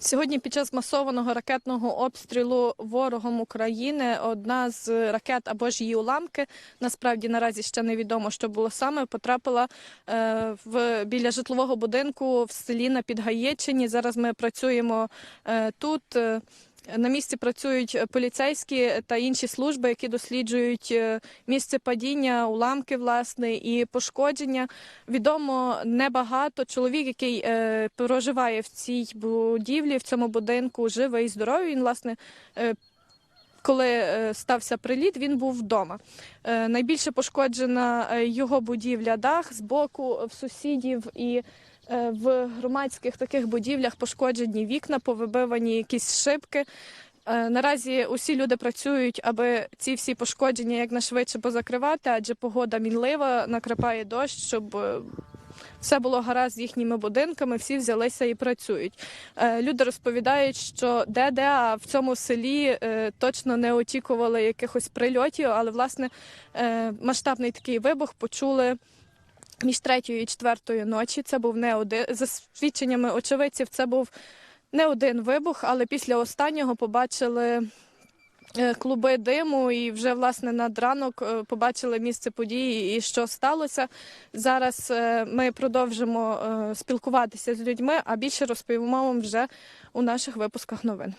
Сьогодні під час масованого ракетного обстрілу ворогом України одна з ракет або ж її уламки, насправді наразі ще невідомо, що було саме, потрапила е, в біля житлового будинку в селі на Підгаєчині. Зараз ми працюємо е, тут. Е, На місці працюють поліцейські та інші служби, які досліджують е, місце падіння, уламки власне і пошкодження. Відомо небагато. Чоловік, який е, проживає в цій будівлі, в цьому будинку, живий і здоровий. Він власне. е, Коли е, стався приліт, він був вдома. Е, Найбільше пошкоджена е, його будівля дах з боку в сусідів і е, в громадських таких будівлях пошкоджені вікна, повибивані якісь шибки. Е, Наразі усі люди працюють, аби ці всі пошкодження якнайшвидше позакривати, адже погода мінлива, накрапає дощ, щоб е, все було гаразд з їхніми будинками, всі взялися і працюють. Е, Люди розповідають, що де-де, в цьому селі е, точно не очікували якихось прильотів, але власне е, масштабний такий вибух почули. Між третьою і четвертою ночі це був не один за свідченнями очевидців. Це був не один вибух, але після останнього побачили е, клуби диму, і вже власне над ранок е, побачили місце події і що сталося. Зараз е, ми продовжимо спілкуватися з людьми, а більше розповімо вам вже у наших випусках новин.